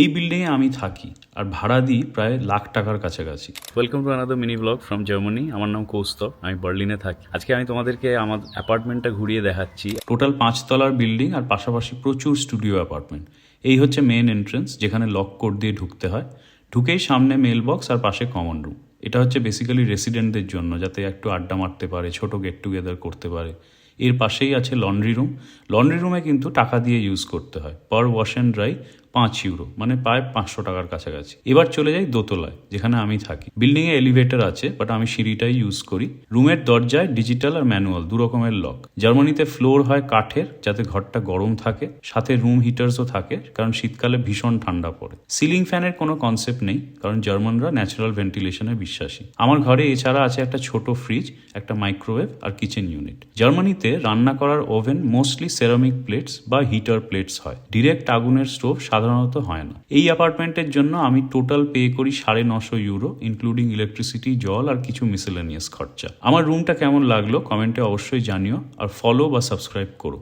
এই বিল্ডিংয়ে আমি থাকি আর ভাড়া দিই প্রায় লাখ টাকার কাছাকাছি। Welcome to another mini blog from Germany আমার নাম কৌস্তব আমি বার্লিনে থাকি। আজকে আমি তোমাদেরকে আমার অ্যাপার্টমেন্টটা ঘুরিয়ে দেখাচ্ছি। টোটাল পাঁচতলার বিল্ডিং আর পাশাপাশি প্রচুর স্টুডিও অ্যাপার্টমেন্ট এই হচ্ছে মেন এন্ট্রেন্স যেখানে লক কোড দিয়ে ঢুকতে হয়। ঢুকেই সামনে মেল বক্স আর পাশে কমন রুম এটা হচ্ছে বেসিক্যালি রেসিডেন্টদের জন্য যাতে একটু আড্ডা মারতে পারে ছোট গেট টুগেদার করতে পারে। এর পাশেই আছে লন্ড্রি রুম লন্ড্রি রুমে কিন্তু টাকা দিয়ে ইউজ করতে হয় পার ওয়াশ অ্যান্ড ড্রাই পাঁচ ইউরো মানে প্রায় পাঁচশো টাকার কাছাকাছি। এবার চলে যাই দোতলায়, যেখানে আমি থাকি। বিল্ডিং এ এলিভেটর আছে বাট আমি সিঁড়িটাই ইউজ করি। রুমের দরজায় ডিজিটাল আর ম্যানুয়াল দু রকমের লক জার্মানিতে ফ্লোর হয় কাঠের, যাতে ঘরটা গরম থাকে। সাথে রুম হিটার্সও থাকে, কারণ শীতকালে ভীষণ ঠান্ডা পড়ে। সিলিং ফ্যানের কোনো কনসেপ্ট নেই, কারণ জার্মানরা ন্যাচারাল ভেন্টিলেশনে বিশ্বাসী। আমার ঘরে এছাড়া আছে একটা ছোট ফ্রিজ একটা মাইক্রোওয়েভ আর কিচেন ইউনিট জার্মানিতে রান্না করার ওভেন মোস্টলি সেরামিক প্লেটস বা হিটার প্লেটস হয়। ডিরেক্ট আগুনের স্টোভ সাধারণত হয় না। এই অ্যাপার্টমেন্টের জন্য আমি টোটাল পে করি সাড়ে নশো ইউরো ইনক্লুডিং ইলেকট্রিসিটি জল আর কিছু মিসেলেনিয়াস খরচা। আমার রুমটা কেমন লাগল? কমেন্টে অবশ্যই জানিও, আর ফলো বা সাবস্ক্রাইব করো।